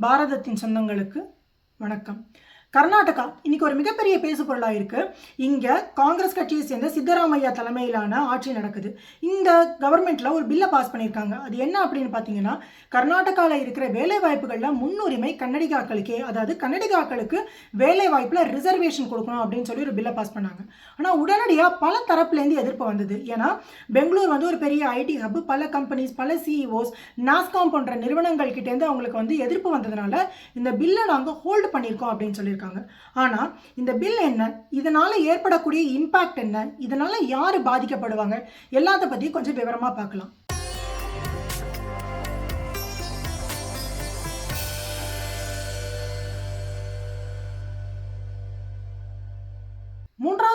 பாரதத்தின் சொந்தங்களுக்கு வணக்கம். கர்நாடகா இன்னைக்கு ஒரு மிகப்பெரிய பேசு பொருளாக இருக்கு. இங்கே காங்கிரஸ் கட்சியை சேர்ந்த சித்தராமையா தலைமையிலான ஆட்சி நடக்குது. இந்த கவர்மெண்ட்ல ஒரு பில்லை பாஸ் பண்ணியிருக்காங்க. அது என்ன அப்படின்னு பார்த்தீங்கன்னா கர்நாடகாவில் இருக்கிற வேலை வாய்ப்புகளில் முன்னுரிமை கன்னடிகாக்களுக்கே அதாவது கன்னடிகாக்களுக்கு வேலை வாய்ப்பில் ரிசர்வேஷன் கொடுக்கணும் அப்படின்னு சொல்லி ஒரு பில்லை பாஸ் பண்ணாங்க. ஆனால் உடனடியாக பல தரப்புலேருந்து எதிர்ப்பு வந்தது. ஏன்னா பெங்களூர் வந்து ஒரு பெரிய ஐடி ஹப் பல கம்பெனிஸ் பல சிஇஓஸ் நாஸ்காம் போன்ற நிறுவனங்கள் கிட்டேருந்து அவங்களுக்கு வந்து எதிர்ப்பு வந்ததுனால இந்த பில்லை நாங்கள் ஹோல்டு பண்ணியிருக்கோம் அப்படின்னு சொல்லியிருக்காங்க. ஆனால் இந்த பில் என்ன? இதனால ஏற்படக்கூடிய இம்பாக்ட் என்ன? இதனால யார் பாதிக்கப்படுவாங்க? எல்லாத்த பற்றி கொஞ்சம் விவரமாக பார்க்கலாம்.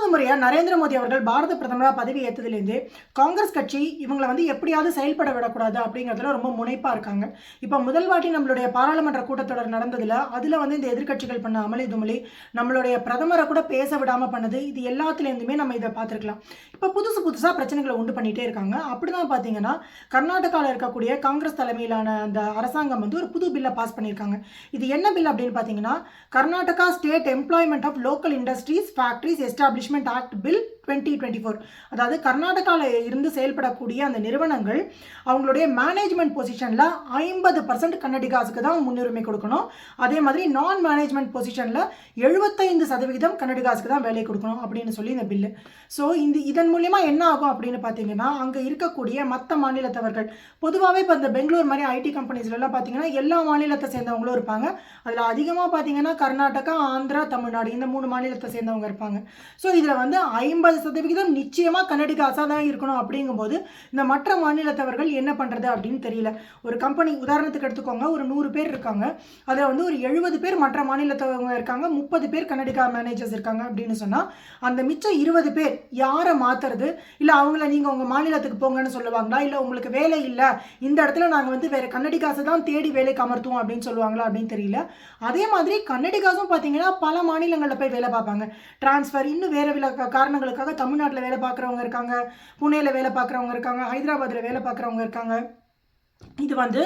மூணாவது முறையாக நரேந்திர மோடி அவர்கள் பாரத பிரதமராக பதவி ஏற்றதுலேருந்து காங்கிரஸ் கட்சி இவங்களை வந்து எப்படியாவது செயல்பட விடக்கூடாது அப்படிங்கிறதுல ரொம்ப முனைப்பாக இருக்காங்க. இப்போ முதல் வாட்டி நம்மளுடைய பாராளுமன்ற கூட்டத்தொடர் நடந்ததில் அதில் வந்து இந்த எதிர்கட்சிகள் பண்ண அமளி துமளி நம்மளுடைய பிரதமரை கூட பேச விடாமல் பண்ணது இது எல்லாத்துலேருந்துமே நம்ம இதை பார்த்துருக்கலாம். இப்போ புதுசு புதுசாக பிரச்சனைகளை உண்டு பண்ணிகிட்டே இருக்காங்க. அப்படி தான் பார்த்தீங்கன்னா கர்நாடகாவில் இருக்கக்கூடிய காங்கிரஸ் தலைமையிலான அந்த அரசாங்கம் வந்து ஒரு புது பில்லை பாஸ் பண்ணியிருக்காங்க. இது என்ன பில் அப்படின்னு பார்த்தீங்கன்னா Karnataka state employment of local industries factories establishment act bill twenty twenty four அதாவது கர்நாடகாவில் இருந்து செயல்படக்கூடிய அந்த நிறுவனங்கள் அவங்களுடைய மேனேஜ்மெண்ட் பொசிஷனில் ஐம்பது பர்சன்ட் கன்னடிகாஸுக்கு தான் முன்னுரிமை கொடுக்கணும். அதே மாதிரி நான் மேனேஜ்மெண்ட் பொசிஷனில் எழுபத்தைந்து சதவிகிதம் கன்னடிகாஸுக்கு தான் வேலை கொடுக்கணும் அப்படின்னு சொல்லி இந்த பில்லு ஸோ இந்த இதன் மூலிமா என்ன ஆகும் அப்படின்னு பார்த்தீங்கன்னா அங்கே இருக்கக்கூடிய மற்ற மாநிலத்தவர்கள் பொதுவாகவே இப்போ இந்த பெங்களூர் மாதிரி ஐடி கம்பெனிஸ்லாம் பார்த்தீங்கன்னா எல்லா மாநிலத்தை சேர்ந்தவங்களும் இருப்பாங்க. அதில் அதிகமாக பார்த்தீங்கன்னா கர்நாடகா ஆந்திரா தமிழ்நாடு இந்த மூணு மாநிலத்தை சேர்ந்தவங்க இருப்பாங்க. ஸோ இதில் வந்து ஐம்பது சதவிகிதம் நிச்சயமாக கன்னடிகாஸாக தான் இருக்கணும் அப்படிங்கும்போது இந்த மற்ற மாநிலத்தவர்கள் என்ன பண்ணுறது அப்படின்னு தெரியல. ஒரு கம்பெனி உதாரணத்துக்கு எடுத்துக்கோங்க ஒரு நூறு பேர் இருக்காங்க. அதில் வந்து ஒரு எழுபது பேர் மற்ற மாநிலத்தவங்க இருக்காங்க முப்பது பேர் கன்னடிகா மேனேஜர்ஸ் இருக்காங்க அப்படின்னு சொன்னால் அந்த மிச்சம் இருபது பேர் யாரை மாற்றுறது இல்லை அவங்கள நீங்கள் உங்கள் மாநிலத்துக்கு போங்கன்னு சொல்லுவாங்களா? இல்லை உங்களுக்கு வேலை இல்லை இந்த இடத்துல நாங்கள் வந்து வேறு கன்னடிகாஸை தான் தேடி வேலைக்கு அமர்த்துவோம் அப்படின்னு சொல்லுவாங்களா அப்படின்னு தெரியல. அதே மாதிரி கன்னடிகாஸும் பார்த்தீங்கன்னா பல மாநிலங்களில் போய் வேலை பார்ப்பாங்க. டிரான்ஸ்ஃபர் இன்னும் வேறு வில காரணங்களுக்காக தமிழ்நாட்டில் வேலை பார்க்குறவங்க இருக்காங்க புனேயில் வேலை பார்க்குறவங்க இருக்காங்க ஹைதராபாத்தில் வேலை பார்க்குறவங்க இருக்காங்க. இது வந்து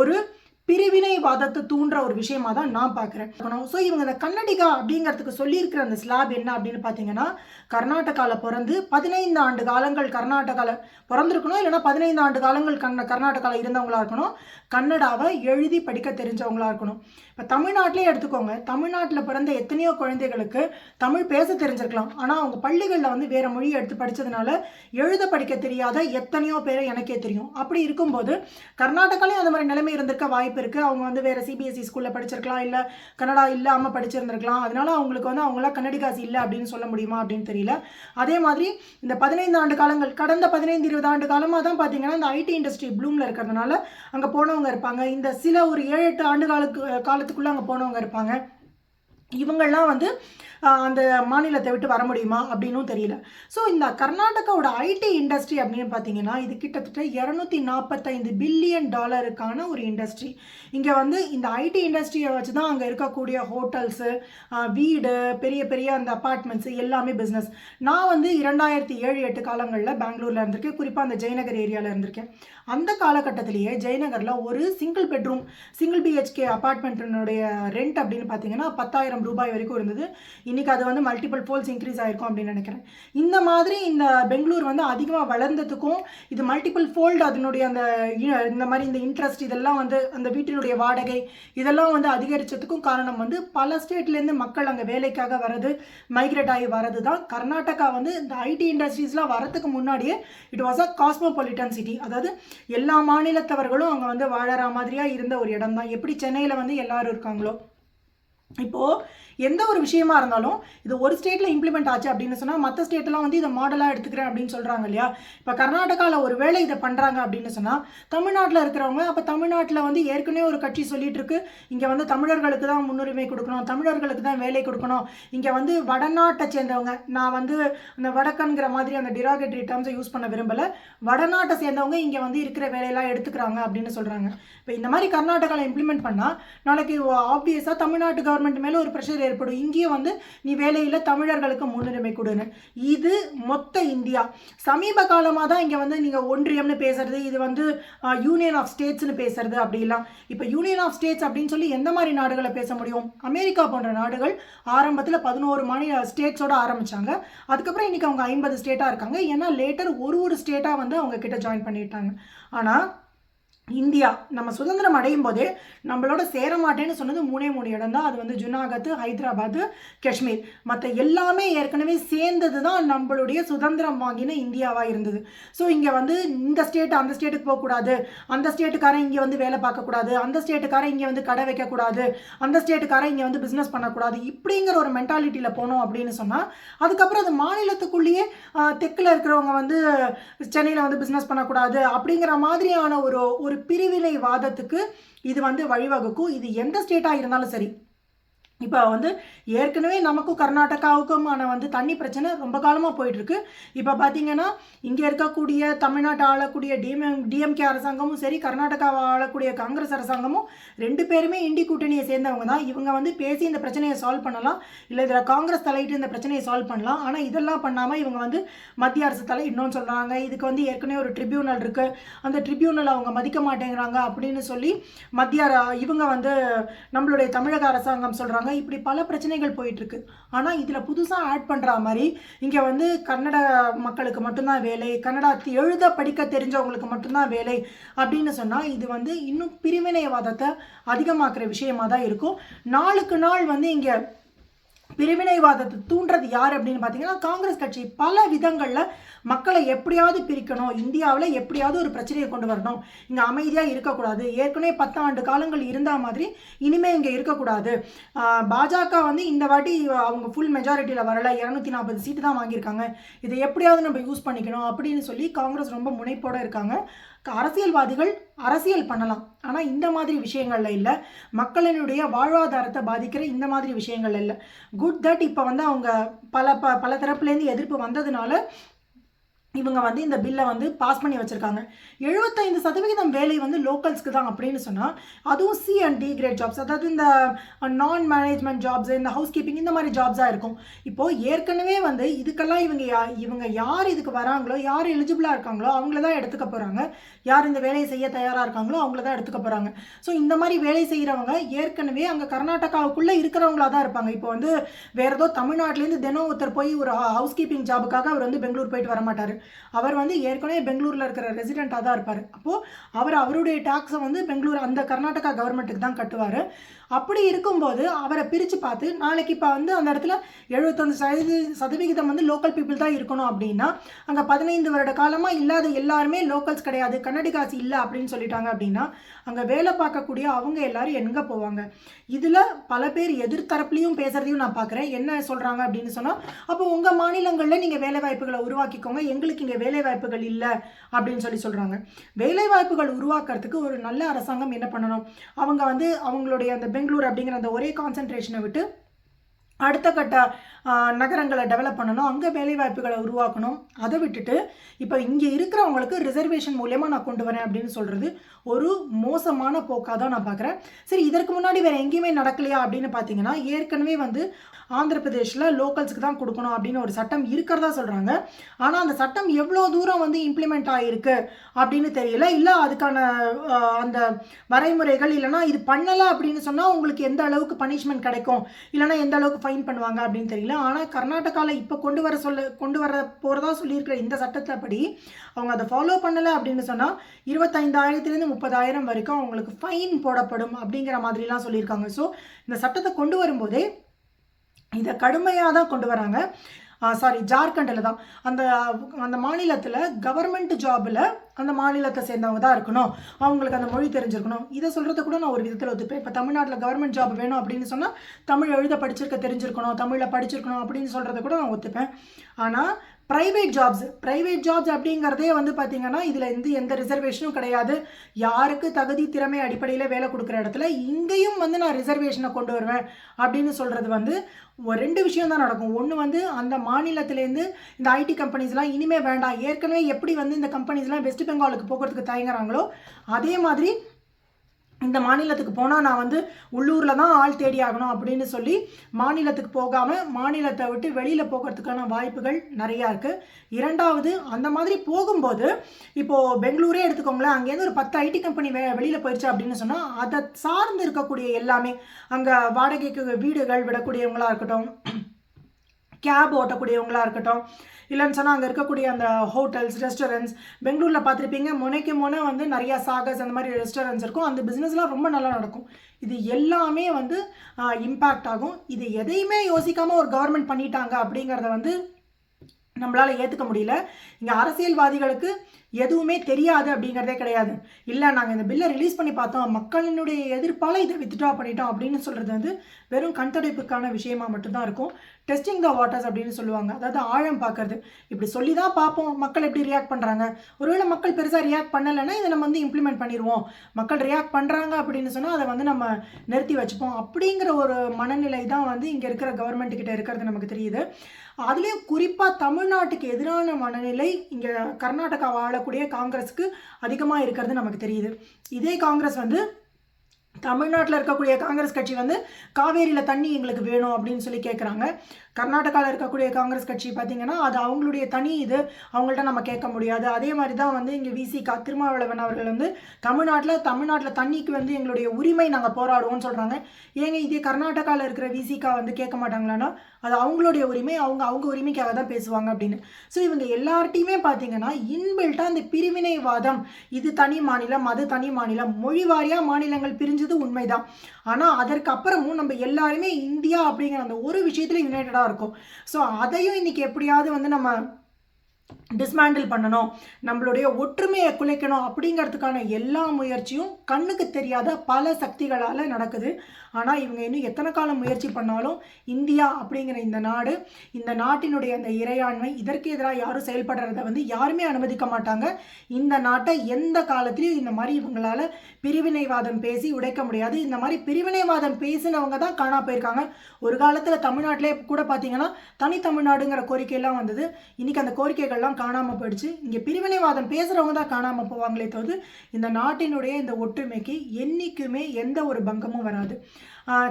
ஒரு பிரிவினைவாதத்தை தூண்டுற ஒரு விஷயமா தான் நான் பார்க்குறேன். ஸோ இவங்க இந்த கன்னடிகா அப்படிங்கிறதுக்கு சொல்லியிருக்கிற அந்த ஸ்லாப் என்ன அப்படின்னு பார்த்தீங்கன்னா கர்நாடகாவில் பிறந்து பதினைந்து ஆண்டு காலங்கள் கர்நாடகாவில் பிறந்திருக்கணும் இல்லைன்னா பதினைந்து ஆண்டு காலங்கள் கண்ண கர்நாடகாவில் இருந்தவங்களா இருக்கணும் கன்னடாவை எழுதி படிக்க தெரிஞ்சவங்களா இருக்கணும். இப்போ தமிழ்நாட்டிலே எடுத்துக்கோங்க தமிழ்நாட்டில் பிறந்த எத்தனையோ குழந்தைகளுக்கு தமிழ் பேச தெரிஞ்சிருக்கலாம். ஆனால் அவங்க பள்ளிகளில் வந்து வேறு மொழியை எடுத்து படித்ததுனால எழுத படிக்க தெரியாத எத்தனையோ பேரை எனக்கே தெரியும். அப்படி இருக்கும்போது கர்நாடகாலையும் அந்த மாதிரி நிலைமை இருந்திருக்க வாய்ப்பு இருக்குது அவங்க வந்து வேறு சிபிஎஸ்சி ஸ்கூலில் படிச்சிருக்கலாம் இல்லை கன்னடா இல்லாமல் படிச்சிருந்திருக்கலாம். அதனால அவங்களுக்கு வந்து அவங்களாம் கன்னடிகாஸ் இல்லை அப்படின்னு சொல்ல முடியுமா அப்படின்னு தெரியல. அதே மாதிரி இந்த பதினைந்து ஆண்டு காலங்கள் கடந்த பதினைந்து இருபது ஆண்டு காலமாக தான் பார்த்தீங்கன்னா இந்த ஐடி இண்டஸ்ட்ரி ப்ளூமில் இருக்கிறதுனால அங்கே போனவங்க இருப்பாங்க. இந்த சில ஒரு ஏழு எட்டு ஆண்டு காலத்துக்கு காலத்துக்குள்ளே அங்கே போனவங்க இருப்பாங்க. இவங்கெல்லாம் வந்து அந்த மாநிலத்தை விட்டு வர முடியுமா அப்படின்னும் தெரியல. ஸோ இந்த கர்நாடகாவோட ஐடி இண்டஸ்ட்ரி அப்படின்னு பார்த்தீங்கன்னா இது கிட்டத்தட்ட இரநூத்தி நாற்பத்தைந்து பில்லியன் டாலருக்கான ஒரு இண்டஸ்ட்ரி இங்கே வந்து இந்த ஐடி இண்டஸ்ட்ரியை வச்சு தான் அங்கே இருக்கக்கூடிய ஹோட்டல்ஸு வீடு பெரிய பெரிய அந்த அப்பார்ட்மெண்ட்ஸு எல்லாமே பிஸ்னஸ் நான் வந்து இரண்டாயிரத்தி ஏழு எட்டு காலங்களில் பெங்களூரில் இருந்திருக்கேன். குறிப்பாக அந்த ஜெயநகர் ஏரியாவில் இருந்திருக்கேன். அந்த காலகட்டத்திலேயே ஜெயநகரில் ஒரு சிங்கிள் பெட்ரூம் சிங்கிள் பிஹெச்கே அப்பார்ட்மெண்ட்டினுடைய ரெண்ட் அப்படின்னு பார்த்தீங்கன்னா பத்தாயிரம் ரூபாய் வரைக்கும் இருந்தது. இன்றைக்கி அது வந்து மல்டிபிள் ஃபோல்ஸ் இன்க்ரீஸ் ஆயிருக்கும் அப்படின்னு நினைக்கிறேன். இந்த மாதிரி இந்த பெங்களூர் வந்து அதிகமாக வளர்ந்ததுக்கும் இது மல்டிபிள் ஃபோல்டு அதனுடைய அந்த இந்த மாதிரி இந்த இன்ட்ரெஸ்ட் இதெல்லாம் வந்து அந்த வீட்டினுடைய வாடகை இதெல்லாம் வந்து அதிகரிச்சதுக்கும் காரணம் வந்து பல ஸ்டேட்லேருந்து மக்கள் அங்கே வேலைக்காக வர்றது மைக்ரேட் ஆகி வர்றது தான் கர்நாடகா வந்து இந்த ஐடி இண்டஸ்ட்ரீஸ்லாம் வரதுக்கு முன்னாடியே it was a cosmopolitan city அதாவது எல்லா மாநிலத்தவர்களும் அங்கே வந்து வாழற மாதிரியாக இருந்த ஒரு இடம் தான் எப்படி சென்னையில் வந்து எல்லாரும் இருக்காங்களோ இப்போது எந்த ஒரு விஷயமா இருந்தாலும் இது ஒரு ஸ்டேட்டில் இம்ப்ளிமெண்ட் ஆச்சு அப்படின்னு சொன்னால் மற்ற ஸ்டேட்லாம் வந்து இதை மாடலாக எடுத்துக்கிறேன் அப்படின்னு சொல்கிறாங்க இல்லையா? இப்போ கர்நாடகாவில் ஒரு வேலை இதை பண்ணுறாங்க அப்படின்னு சொன்னால் தமிழ்நாட்டில் இருக்கிறவங்க அப்போ தமிழ்நாட்டில் வந்து ஏற்கனவே ஒரு கட்சி சொல்லிட்டு இருக்கு. இங்கே வந்து தமிழர்களுக்கு தான் முன்னுரிமை கொடுக்கணும் தமிழர்களுக்கு தான் வேலை கொடுக்கணும். இங்கே வந்து வடநாட்டை சேர்ந்தவங்க நான் வந்து அந்த வடக்கன்கிற மாதிரி அந்த டிராகேட்டரி டேர்ம்ஸை யூஸ் பண்ண விரும்பலை. வடநாட்டை சேர்ந்தவங்க இங்கே வந்து இருக்கிற வேலையெல்லாம் எடுத்துக்கிறாங்க அப்படின்னு சொல்கிறாங்க இப்போ இந்த மாதிரி கர்நாடகாவில் இம்ப்ளிமெண்ட் பண்ணால் நாளைக்கு ஆப்வியஸாக தமிழ்நாட்டு கவர்மெண்ட் கவர்மெண்ட் மேலே ஒரு ப்ரெஷர் ஏற்படும். இங்கேயும் வந்து நீ வேலையில் தமிழர்களுக்கு முன்னுரிமை கொடுன்னு. இது மொத்த இந்தியா. சமீப காலமாக தான் இங்கே வந்து நீங்கள் ஒன்றியம்னு பேசுறது இது வந்து யூனியன் ஆஃப் ஸ்டேட்ஸ்னு பேசுறது அப்படிலாம். இப்போ யூனியன் ஆஃப் ஸ்டேட்ஸ் அப்படின்னு சொல்லி எந்த மாதிரி நாடுகளை பேச முடியும்? அமெரிக்கா போன்ற நாடுகள் ஆரம்பத்தில் பதினோரு மாநில ஸ்டேட்ஸோட ஆரம்பித்தாங்க அதுக்கப்புறம் இன்னைக்கு அவங்க ஐம்பது ஸ்டேட்டாக இருக்காங்க. ஏன்னா லேட்டர் ஒரு ஒரு ஸ்டேட்டாக வந்து அவங்க கிட்ட ஜாயின் பண்ணிட்டாங்க. ஆனால் இந்தியா நம்ம சுதந்திரம் அடையும் போதே நம்மளோட சேர மாட்டேன்னு சொன்னது மூணே மூணு இடம் தான் அது வந்து ஜுனாகத் ஹைதராபாத் காஷ்மீர். மற்ற எல்லாமே ஏற்கனவே சேர்ந்தது தான் நம்மளுடைய சுதந்திரம் வாங்கின இந்தியாவாக இருந்தது. ஸோ இங்கே வந்து இந்த ஸ்டேட் அந்த ஸ்டேட்டுக்கு போகக்கூடாது. அந்த ஸ்டேட்டுக்காரன் இங்கே வந்து வேலை பார்க்கக்கூடாது. அந்த ஸ்டேட்டுக்காரன் இங்கே வந்து கடை வைக்கக்கூடாது. அந்த ஸ்டேட்டுக்காரன் இங்கே வந்து பிஸ்னஸ் பண்ணக்கூடாது. இப்படிங்கிற ஒரு மென்டாலிட்டியில் போனோம் அப்படின்னு சொன்னால் அதுக்கப்புறம் அது மாநிலத்துக்குள்ளேயே தெற்கில் இருக்கிறவங்க வந்து சென்னையில் வந்து பிஸ்னஸ் பண்ணக்கூடாது அப்படிங்கிற மாதிரியான ஒரு ஒரு பிரிவினைவாதத்துக்கு இது வந்து வழிவகுக்கும். இது எந்த ஸ்டேட்டாக இருந்தாலும் சரி. இப்போ வந்து ஏற்கனவே நமக்கும் கர்நாடகாவுக்குமான வந்து தண்ணி பிரச்சனை ரொம்ப காலமாக போயிட்டுருக்கு. இப்போ பார்த்தீங்கன்னா இங்கே இருக்கக்கூடிய தமிழ்நாட்டை ஆளக்கூடிய டிஎம் டிஎம்கே அரசாங்கமும் சரி கர்நாடகாவை ஆளக்கூடிய காங்கிரஸ் அரசாங்கமும் ரெண்டு பேருமே இண்டி கூட்டணியை சேர்ந்தவங்க தான். இவங்க வந்து பேசி இந்த பிரச்சனையை சால்வ் பண்ணலாம். இல்லை இதில் காங்கிரஸ் தலையிட்டு இந்த பிரச்சனையை சால்வ் பண்ணலாம். ஆனால் இதெல்லாம் பண்ணாமல் இவங்க வந்து மத்திய அரசு தலையிடணும்னு சொல்கிறாங்க இதுக்கு வந்து ஏற்கனவே ஒரு ட்ரிபியூனல் இருக்குது அந்த ட்ரிபியூனல் அவங்க மதிக்க மாட்டேங்கிறாங்க அப்படின்னு சொல்லி மத்திய அர- இவங்க வந்து நம்மளுடைய தமிழக அரசாங்கம் சொல்கிறாங்க இப்படி பல பிரச்சனைகள் போயிட்டுருக்கு. ஆனால் இதில் புதுசாக ஆட் பண்ணுற மாதிரி இங்கே வந்து கன்னட மக்களுக்கு மட்டும்தான் வேலை கன்னடா எழுத படிக்க தெரிஞ்சவங்களுக்கு மட்டும்தான் வேலை அப்படின்னு சொன்னால் இது வந்து இன்னும் பிரிவினைவாதத்தை அதிகமாக்குற விஷயமா தான் இருக்கும். நாளுக்கு நாள் வந்து இங்கே பிரிவினைவாதத்தை தூண்டுறது யார் அப்படின்னு பார்த்தீங்கன்னா காங்கிரஸ் கட்சி பல விதங்களில் மக்களை எப்படியாவது பிரிக்கணும் இந்தியாவில் எப்படியாவது ஒரு பிரச்சனையை கொண்டு வரணும். இங்கே அமைதியாக இருக்கக்கூடாது. ஏற்கனவே பத்தாண்டு காலங்கள் இருந்தால் மாதிரி இனிமேல் இங்கே இருக்கக்கூடாது. பாஜக வந்து இந்த வாட்டி அவங்க ஃபுல் மெஜாரிட்டியில் வரல. இரநூத்தி நாற்பது சீட்டு தான் வாங்கியிருக்காங்க. இதை எப்படியாவது நம்ம யூஸ் பண்ணிக்கணும் அப்படின்னு சொல்லி காங்கிரஸ் ரொம்ப முனைப்போடு இருக்காங்க. அரசியல்வாதிகள் அரசியல் பண்ணலாம். ஆனால் இந்த மாதிரி விஷயங்கள்ல இல்லை. மக்களினுடைய வாழ்வாதாரத்தை பாதிக்கிற இந்த மாதிரி விஷயங்கள் இல்லை. குட் தட் இப்போ வந்து அவங்க பல ப பல தரப்புலேருந்து எதிர்ப்பு வந்ததுனால இவங்க வந்து இந்த பில்லை வந்து பாஸ் பண்ணி வச்சுருக்காங்க. எழுபத்தைந்து சதவிகிதம் வேலை வந்து லோக்கல்ஸ்க்கு தான் அப்படின்னு சொன்னால் அதுவும் C and D grade jobs அதாவது இந்த நான் மேனேஜ்மெண்ட் ஜாப்ஸ் இந்த ஹவுஸ் கீப்பிங் இந்த மாதிரி ஜாப்ஸாக இருக்கும். இப்போது ஏற்கனவே வந்து இதுக்கெல்லாம் இவங்க யா இவங்க யார் இதுக்கு வராங்களோ யார் எலிஜிபிளாக இருக்காங்களோ அவங்கள தான் எடுத்துக்க போகிறாங்க யார் இந்த வேலையை செய்ய தயாராக இருக்காங்களோ அவங்கள தான் எடுத்துக்க போகிறாங்க ஸோ இந்த மாதிரி வேலை செய்கிறவங்க ஏற்கனவே அங்கே கர்நாடகாவுக்குள்ளே இருக்கிறவங்களா தான் இருப்பாங்க. இப்போ வந்து வேறு ஏதோ தமிழ்நாட்டிலேருந்து தினம் ஒருத்தர் போய் ஒரு ஹவுஸ் கீப்பிங் ஜாபுக்காக அவர் வந்து பெங்களூர் போயிட்டு வர மாட்டார் அவர் வந்து ஏற்கனவே பெங்களூரில் இருக்கிற ரெசிடெண்ட்டாக தான் இருப்பார். அப்போது அவர் அவருடைய டாக்ஸை வந்து பெங்களூர் அந்த கர்நாடகா கவர்மெண்ட்டுக்கு தான் கட்டுவார். அப்படி இருக்கும்போது அவரை பிரித்து பார்த்து நாளைக்கு இப்போ வந்து அந்த இடத்துல எழுபத்தஞ்சு சதவீத சதவிகிதம் வந்து லோக்கல் பீப்புள் தான் இருக்கணும் அப்படின்னா அங்கே பதினைந்து வருட காலமாக இல்லாத எல்லாருமே லோக்கல்ஸ் கிடையாது கன்னடிகாசி இல்லை அப்படின்னு சொல்லிட்டாங்க அப்படின்னா அங்கே வேலை பார்க்கக்கூடிய அவங்க எல்லாரும் எங்கே போவாங்க? இதில் பல பேர் எதிர்த்தரப்புலையும் பேசுகிறதையும் நான் பார்க்குறேன். என்ன சொல்கிறாங்க அப்படின்னு சொன்னால் அப்போ உங்கள் மாநிலங்களில் நீங்கள் வேலை வாய்ப்புகளை உருவாக்கிக்கோங்க எங்களுக்கு இங்கே வேலை வாய்ப்புகள் இல்லை அப்படின்னு சொல்லி சொல்கிறாங்க வேலை வாய்ப்புகள் உருவாக்குறதுக்கு ஒரு நல்ல அரசாங்கம் என்ன பண்ணணும்? அவங்க வந்து அவங்களுடைய அந்த பெங்களூர் அப்படிங்கிற அந்த ஒரே கான்சன்ட்ரேஷனை விட்டு அடுத்த கட்ட நகரங்களை டெவலப் பண்ணணும். அங்கே வேலைவாய்ப்புகளை உருவாக்கணும். அதை விட்டுட்டு இப்போ இங்கே இருக்கிறவங்களுக்கு ரிசர்வேஷன் மூலயமா நான் கொண்டு வரேன் அப்படின்னு சொல்கிறது ஒரு மோசமான போக்காக தான் நான் பார்க்குறேன். சரி இதற்கு முன்னாடி வேறு எங்கேயுமே நடக்கலையா அப்படின்னு பார்த்தீங்கன்னா ஏற்கனவே வந்து ஆந்திர பிரதேஷில் லோக்கல்ஸ்க்கு தான் கொடுக்கணும் அப்படின்னு ஒரு சட்டம் இருக்கிறதா சொல்கிறாங்க ஆனால் அந்த சட்டம் எவ்வளோ தூரம் வந்து இம்ப்ளிமெண்ட் ஆகிருக்கு அப்படின்னு தெரியல. இல்லை அதுக்கான அந்த வரைமுறைகள் இல்லைனா இது பண்ணலை அப்படின்னு சொன்னால் உங்களுக்கு எந்த அளவுக்கு பனிஷ்மெண்ட் கிடைக்கும்? இல்லைனா எந்த அளவுக்கு ஃபைன் பண்ணுவாங்க அப்படின்னு தெரியல. ஆனால் கர்நாடகாவில் இப்போ கொண்டு வர சொல்ல கொண்டு வர போகிறதா சொல்லியிருக்கிற இந்த சட்டத்தை படி அவங்க அதை ஃபாலோ பண்ணலை அப்படின்னு சொன்னால் இருபத்தைந்தாயிரத்துலேருந்து முப்பதாயிரம் வரைக்கும் அவங்களுக்கு ஃபைன் போடப்படும் அப்படிங்கிற மாதிரிலாம் சொல்லியிருக்காங்க. ஸோ இந்த சட்டத்தை கொண்டு வரும்போதே இதை கடுமையாக தான் கொண்டு வராங்க. சாரி ஜார்க்கண்டில் தான். அந்த அந்த மாநிலத்தில் கவர்மெண்ட் ஜாபில் அந்த மாநிலத்தை சேர்ந்தவங்க தான் இருக்கணும். அவங்களுக்கு அந்த மொழி தெரிஞ்சிருக்கணும். இதை சொல்கிறது கூட நான் ஒரு விதத்தில் ஒத்துப்பேன். இப்போ தமிழ்நாட்டில் கவர்மெண்ட் ஜாப் வேணும் அப்படின்னு சொன்னால் தமிழ் எழுத படிச்சிருக்க தெரிஞ்சிருக்கணும் தமிழில் படிச்சிருக்கணும் அப்படின்னு சொல்கிறத கூட நான் ஒத்துப்பேன். ஆனால் ப்ரைவேட் ஜாப்ஸ் ப்ரைவேட் ஜாப்ஸ் அப்படிங்கிறதே வந்து பார்த்திங்கன்னா இதில் எந்த எந்த ரிசர்வேஷனும் கிடையாது. யாருக்கு தகுதி திறமை அடிப்படையில் வேலை கொடுக்குற இடத்துல இங்கேயும் வந்து நான் ரிசர்வேஷனை கொண்டு வருவேன் அப்படின்னு சொல்கிறது வந்து ஒரு ரெண்டு விஷயம் தான் நடக்கும். ஒன்று வந்து அந்த மாநிலத்திலேருந்து இந்த ஐடி கம்பெனிஸ்லாம் இனிமேல் வேண்டாம். ஏற்கனவே எப்படி வந்து இந்த கம்பெனிஸ்லாம் வெஸ்ட் பெங்காலுக்கு போகிறதுக்கு தயங்குறாங்களோ அதே மாதிரி இந்த மாநிலத்துக்கு போனால் நான் வந்து உள்ளூரில் தான் ஆள் தேடி ஆகணும் அப்படின்னு சொல்லி மாநிலத்துக்கு போகாமல் மாநிலத்தை விட்டு வெளியில் போகிறதுக்கான வாய்ப்புகள் நிறையா இருக்குது இரண்டாவது அந்த மாதிரி போகும்போது இப்போது பெங்களூரே எடுத்துக்கோங்களேன் அங்கேருந்து ஒரு பத்து ஐடி கம்பெனி வெ வெளியில் போயிடுச்சு அப்படின்னு சொன்னால் அதை சார்ந்து இருக்கக்கூடிய எல்லாமே அங்கே வாடகைக்கு வீடுகள் விடக்கூடியவங்களாக இருக்கட்டும் கேப் ஓட்டக்கூடியவங்களாக இருக்கட்டும் இல்லைன்னு சொன்னால் அங்கே இருக்கக்கூடிய அந்த ஹோட்டல்ஸ் ரெஸ்டாரண்ட்ஸ் பெங்களூரில் பார்த்துருப்பீங்க. முனைக்கு முனை வந்து நிறையா சாகஸ் அந்த மாதிரி ரெஸ்டாரண்ட்ஸ் இருக்கும். அந்த பிஸ்னஸ்லாம் ரொம்ப நல்லா நடக்கும். இது எல்லாமே வந்து இம்பேக்ட் ஆகும். இது எதையுமே யோசிக்காமல் ஒரு கவர்மெண்ட் பண்ணிட்டாங்க அப்படிங்கிறத வந்து நம்மளால் ஏற்றுக்க முடியல. இங்கே அரசியல்வாதிகளுக்கு எதுவுமே தெரியாது அப்படிங்கிறதே கிடையாது. இல்லை நாங்கள் இந்த பில்லை ரிலீஸ் பண்ணி பார்த்தோம். மக்களினுடைய எதிர்ப்பால் இதை வித்ட்ரா பண்ணிட்டோம் அப்படின்னு சொல்கிறது வந்து வெறும் கண்துடைப்புக்கான விஷயமா மட்டும்தான் இருக்கும். டெஸ்டிங் த வாட்டர்ஸ் அப்படின்னு சொல்லுவாங்க. அதாவது ஆழம் பார்க்கறது. இப்படி சொல்லி தான் பார்ப்போம். மக்கள் எப்படி ரியாக்ட் பண்ணுறாங்க ஒருவேளை மக்கள் பெருசாக ரியாக்ட் பண்ணலைன்னா இதை நம்ம வந்து இம்ப்ளிமெண்ட் பண்ணிடுவோம் மக்கள் ரியாக்ட் பண்ணுறாங்க அப்படின்னு சொன்னால் அதை வந்து நம்ம நிறுத்தி வச்சுப்போம். அப்படிங்கிற ஒரு மனநிலை தான் வந்து இங்கே இருக்கிற கவர்மெண்ட் கிட்ட இருக்கிறது நமக்கு தெரியுது. அதுலேயும் குறிப்பாக தமிழ்நாட்டுக்கு எதிரான மனநிலை இங்கே கர்நாடகா வாழக்கூடிய காங்கிரஸுக்கு அதிகமாக இருக்கிறது நமக்கு தெரியுது. இதே காங்கிரஸ் வந்து தமிழ்நாட்டில் இருக்கக்கூடிய காங்கிரஸ் கட்சி வந்து காவேரியில் தண்ணி எங்களுக்கு வேணும் அப்படின்னு சொல்லி கேட்குறாங்க கர்நாடகாவில் இருக்கக்கூடிய காங்கிரஸ் கட்சி பார்த்திங்கன்னா அது அவங்களுடைய தனி இது. அவங்கள்ட்ட நம்ம கேட்க முடியாது. அதே மாதிரி தான் வந்து இங்கே விசிகா திருமாவளவன் அவர்கள் வந்து தமிழ்நாட்டில் தமிழ்நாட்டில் தண்ணிக்கு வந்து எங்களுடைய உரிமை நாங்கள் போராடுவோம்னு சொல்கிறாங்க ஏங்க இதே கர்நாடகாவில் இருக்கிற விசிகா வந்து கேட்க மாட்டாங்களான்னா அது அவங்களுடைய உரிமை. அவங்க அவங்க உரிமைக்காக தான் பேசுவாங்க அப்படின்னு. ஸோ இவங்க எல்லார்ட்டையுமே பார்த்தீங்கன்னா இன்பில்ட்டாக அந்த பிரிவினைவாதம் இது தனி மாநிலம் அது தனி மாநிலம் மொழி வாரியாக மாநிலங்கள் பிரிஞ்சது உண்மைதான். ஆனால் அதற்கு அப்புறமும் நம்ம எல்லாருமே இந்தியா அப்படிங்கிற அந்த ஒரு விஷயத்துல யுனைடடாக இருக்கும். ஸோ அதையும் இன்னைக்கு எப்படியாவது வந்து நம்ம டிஸ்மேண்டில் பண்ணணும். நம்மளுடைய ஒற்றுமையை குலைக்கணும் அப்படிங்கிறதுக்கான எல்லா முயற்சியும் கண்ணுக்கு தெரியாத பல சக்திகளால் நடக்குது. ஆனால் இவங்க இன்னும் எத்தனை காலம் முயற்சி பண்ணாலும் இந்தியா அப்படிங்கிற இந்த நாடு இந்த நாட்டினுடைய அந்த இறையாண்மை இதற்கு எதிராக யாரும் செயல்படுறத வந்து யாருமே அனுமதிக்க மாட்டாங்க. இந்த நாட்டை எந்த காலத்திலையும் இந்த மாதிரி இவங்களால பிரிவினைவாதம் பேசி உடைக்க முடியாது. இந்த மாதிரி பிரிவினைவாதம் பேசினவங்க தான் காணா போயிருக்காங்க. ஒரு காலத்தில் தமிழ்நாட்டிலே கூட பார்த்தீங்கன்னா தனி தமிழ்நாடுங்கிற கோரிக்கையெல்லாம் வந்தது. இன்றைக்கி அந்த கோரிக்கைகள் கோரிக்கைகள்லாம் காணாமல் போயிடுச்சு. இங்கே பிரிவினைவாதம் பேசுகிறவங்க தான் காணாமல் போவாங்களே தவிர இந்த நாட்டினுடைய இந்த ஒற்றுமைக்கு என்றைக்குமே எந்த ஒரு பங்கமும் வராது.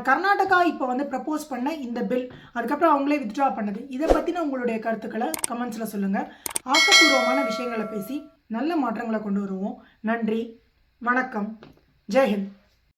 கர்நாடகா இப்போ வந்து ப்ரப்போஸ் பண்ண இந்த பில் அதுக்கப்புறம் அவங்களே வித்ட்ரா பண்ணது. இதை பற்றின உங்களுடைய கருத்துக்களை கமெண்ட்ஸில் சொல்லுங்கள் ஆக்கப்பூர்வமான விஷயங்களை பேசி நல்ல மாற்றங்களை கொண்டு வருவோம். நன்றி. வணக்கம். ஜெய்ஹிந்த்